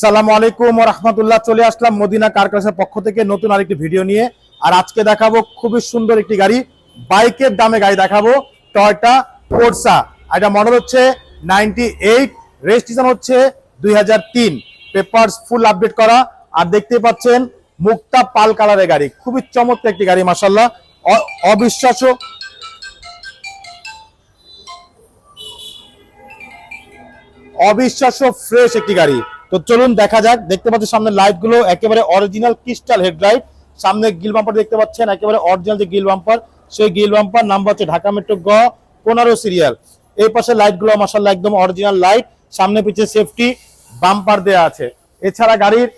সালাম আলাইকুম রহমতুল্লাহ। চলে আসলাম মদিনা কার ক্লাসের পক্ষ থেকে নতুন আরেকটি ভিডিও নিয়ে। আর আজকে দেখাবো খুবই সুন্দর একটি গাড়ি, বাইকের দামে গাড়ি দেখাবো, টয়টা কোর্সা এটা মডেল হচ্ছে নাইনটি এইট রেজিস্ট্রেশন হচ্ছে দুই হাজার তিন। পেপার্স ফুল আপডেট করা। আর দেখতে পাচ্ছেন মুক্তা পাল কালারের গাড়ি। খুবই চমৎকার একটি গাড়ি মাসাল্লাহ অবিশ্বাস্য। অবিশ্বাস্য ফ্রেশ একটি গাড়ি। তো চলুন দেখা যাক। দেখতে পাচ্ছেন সামনে লাইটগুলো, একেবারে অরিজিনাল ক্রিস্টাল হেডলাইট সামনে গিল বাম্পার দেখতে পাচ্ছেন, একেবারে অরিজিনাল যে গিল বাম্পার সেই গিল বাম্পার নাম্বার হচ্ছে ঢাকা মেট্রো গ, পনেরো সিরিয়াল এই পাশে লাইটগুলো মাসাল্লাহ একদম অরিজিনাল লাইট সামনে পিছে সেফটি বাম্পার দেয়া আছে। এছাড়া গাড়ির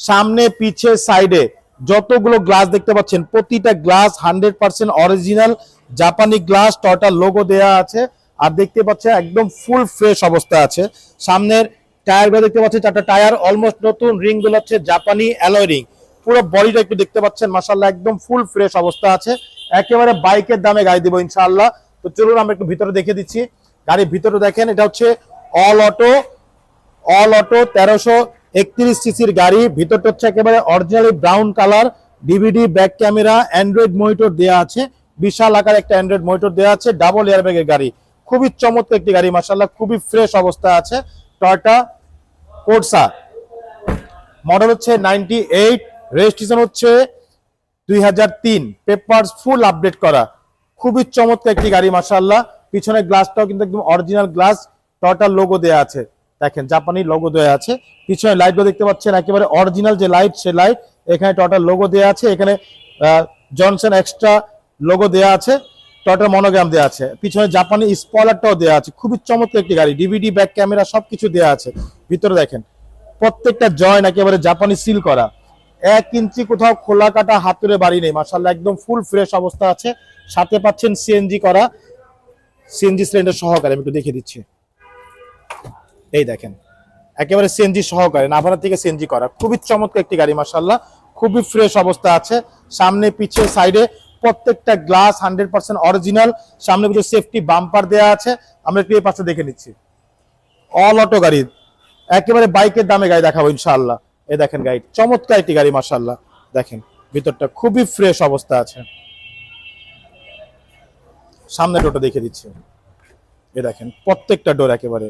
সামনে, পিছে সাইডে যতগুলো গ্লাস দেখতে পাচ্ছেন, প্রতিটা গ্লাস হান্ড্রেড পার্সেন্ট অরিজিনাল জাপানি গ্লাস টয়টার লোগো দেয়া আছে। আর দেখতে পাচ্ছেন, একদম ফুল ফ্রেশ অবস্থা আছে। সামনের টায়ারগুলো দেখতে পাচ্ছেন, চারটা টায়ার অলমোস্ট নতুন রিংগুলো হচ্ছে জাপানি অ্যালয় রিং পুরো বডিটা একটু দেখতে পাচ্ছেন মাসাল্লাহ একদম ফুল ফ্রেশ অবস্থা আছে। একেবারে বাইকের দামে গাড়ি দিব ইনশাআল্লাহ। তো চলুন, আমরা একটু ভিতরে দেখে দিচ্ছি। গাড়ির ভিতরে দেখেন, এটা হচ্ছে অল অটো অল অটো তেরোশো একত্রিশ সিসির গাড়ি। ভিতরটা হচ্ছে একেবারে originally brown colour DVD back camera android monitor দেওয়া আছে। বিশাল আকার একটা অ্যান্ড্রয়েড মনিটর দেওয়া আছে ডাবল এয়ারব্যাগের গাড়ি। খুবই চমৎকার একটি গাড়ি মাসাল্লাহ খুবই ফ্রেশ অবস্থা আছে। টয়টা কোর্সা মডেল হচ্ছে নাইনটি এইট, রেজিস্ট্রেশন হচ্ছে দুই হাজার তিন। ফুল আপডেট করা। খুবই চমৎকার একটি গাড়ি মাসাল্লাহ পিছনের গ্লাসটাও কিন্তু একদম অরিজিনাল গ্লাস। টয়টার লোগো দেওয়া আছে। দেখেন, জাপানি লোগো দেওয়া আছে। পিছনে লাইটগুলো দেখতে পাচ্ছেন, একেবারে অরিজিনাল যে লাইট সে লাইট এখানে টয়টার লোগো দেওয়া আছে। এখানে জনসন এক্সট্রা লোগো দেওয়া আছে। টয়টার মনোগ্রাম দেওয়া আছে। পিছনে জাপানি স্পয়লারটাও দেওয়া আছে। খুবই চমৎকার একটি গাড়ি। ডিভিডি ব্যাক ক্যামেরা সবকিছু দেওয়া আছে। ভিতরে দেখেন, প্রত্যেকটা জয়েন একেবারে জাপানি সিল করা। এক ইঞ্চি কোথাও খোলা কাটা হাতুড়ে বাড়ি নেই মাসাল্লাহ একদম ফুল ফ্রেশ অবস্থা আছে। সাথে পাচ্ছেন সিএনজি করা সিএনজি সিলিন্ডার সহকারে, আমি একটু দেখে দিচ্ছি। এই দেখেন, একেবারে সিএনজি সহকারে নাভারা থেকে সিএনজি করা। খুবই চমৎকার একটি গাড়ি মাসাল্লাহ খুবই ফ্রেশ অবস্থা আছে। সামনে, পিছে সাইডে প্রত্যেকটা গ্লাস হান্ড্রেড পার্সেন্ট অরিজিনাল সামনে কিছু সেফটি বাম্পার দেওয়া আছে। আমরা একটু এই পাশে দেখে নিচ্ছি। অল অটো গাড়ি একেবারে বাইকের দামে গাড়ি দেখাবো ইনশাআল্লাহ। এ দেখেন গাড়ি, চমৎকার একটি গাড়ি মাসাল্লাহ দেখেন, ভিতরটা খুবই ফ্রেশ অবস্থা আছে। সামনে টোটো দেখে দিচ্ছে। এ দেখেন, প্রত্যেকটা ডোর একেবারে।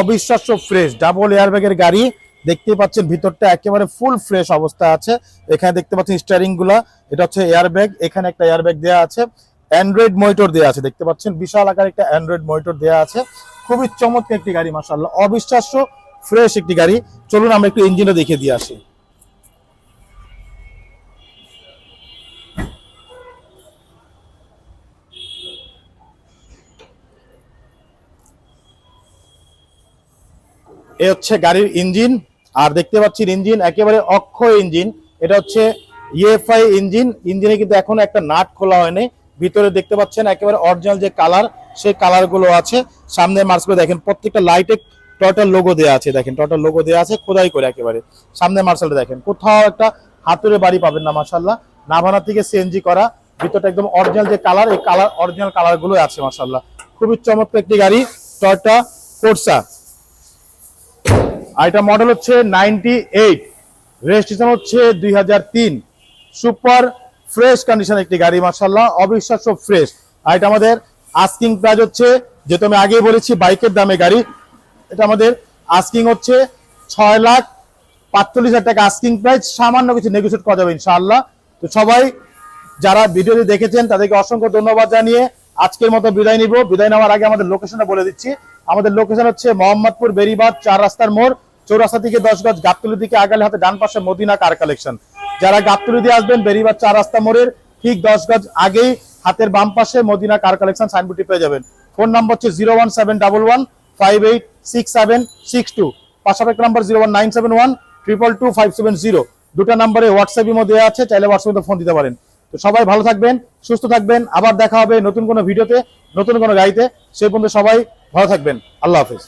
অবিশ্বাস্য ফ্রেশ ডাবল এয়ারব্যাগের গাড়ি। দেখতে পাচ্ছেন ভিতরটা একেবারে ফুল ফ্রেশ অবস্থা আছে। এখানে দেখতে পাচ্ছেন স্টারিংগুলা, এটা হচ্ছে এয়ারব্যাগ এখানে একটা এয়ারব্যাগ দেওয়া আছে। অ্যান্ড্রয়েড মনিটর দেওয়া আছে, দেখতে পাচ্ছেন? বিশাল আকার একটা অ্যান্ড্রয়েড মনিটর দেওয়া আছে। খুবই চমৎকার একটি গাড়ি মাসাল্লাহ অবিশ্বাস্য ফ্রেশ একটি গাড়ি। চলুন আমরা একটু ইঞ্জিনও দেখে দিয়ে আসি। এ হচ্ছে গাড়ির ইঞ্জিন আর দেখতে পাচ্ছি ইঞ্জিন একেবারে অক্ষয় ইঞ্জিন এটা হচ্ছে ইএফআই ইঞ্জিন ইঞ্জিনে কিন্তু এখনও একটা নাট খোলা হয়নি। ভিতরে দেখতে পাচ্ছেন একেবারে অরিজিনাল যে কালার সেই কালারগুলো আছে। সামনে মার্চ করে দেখেন, প্রত্যেকটা লাইটে টয়টার লোগো দেওয়া আছে, দেখেন টয়টার লোগো দেওয়া আছে, খোদাই করে একেবারে। সামনে মার্শালটা দেখেন, কোথাও একটা হাতুড়ে বাড়ি পাবেন না মার্শাল্লাহ নাভানা থেকে সিএনজি করা, ভিতরটা একদম অরিজিনাল যে কালার এই কালার অরিজিনাল কালারগুলো আছে মার্শাল্লাহ খুবই চমৎকার একটি গাড়ি টয়টা কোর্সা আর এটা মডেল হচ্ছে নাইনটি এইট রেজিস্ট্রেশন হচ্ছে দুই হাজার তিন। সুপার ফ্রেশ কন্ডিশন একটি গাড়ি মার্শাল্লাহ অবিশ্বাস্য ফ্রেশ আর এটা আমাদের আস্কিং প্রাইস হচ্ছে, যেহেতু আমি আগেই বলেছি, বাইকের দামে গাড়ি। এটা আমাদের আস্কিং হচ্ছে ছয় লাখ পাঁচচল্লিশ হাজার টাকা আস্কিং প্রাইস সামান্য কিছু নেগোসিয়েট করা যাবে, ইনশাআল্লাহ। তো সবাই যারা ভিডিওটি দেখেছেন, তাদেরকে অসংখ্য ধন্যবাদ জানিয়ে আজকের মতো বিদায় নিব। বিদায় নেওয়ার আগে আমাদের লোকেশনটা বলে দিচ্ছি। আমাদের লোকেশন হচ্ছে মোহাম্মদপুর বেরিবাদ চার রাস্তার মোড়, চৌরাস্তা থেকে দশ গজ, গাবতলি দিকে আগালে হাতে ডান পাশে মদিনা কার কালেকশন যারা গাবতলি দিয়ে আসবেন, বেরিবাদ চার রাস্তা মোড়ের ঠিক দশ গজ আগেই হাতের বাম পাশে মদিনা কার কালেকশন সাইনবোর্ডটি পেয়ে যাবেন। ফোন নাম্বার হচ্ছে zero one seven double one five eight six seven six two. পাশাপাশি number zero one nine seven one triple two five seven zero. দুটো নাম্বারে হোয়াটসঅ্যাপের মধ্যে আছে, চাইলে হোয়াটসঅ্যাপে ফোন দিতে পারেন। তো সবাই ভালো থাকবেন, সুস্থ থাকবেন, আবার দেখা হবে নতুন কোনো ভিডিওতে, নতুন কোনো গাড়িতে। সেই পর্যন্ত সবাই ভালো থাকবেন। আল্লাহ হাফেজ।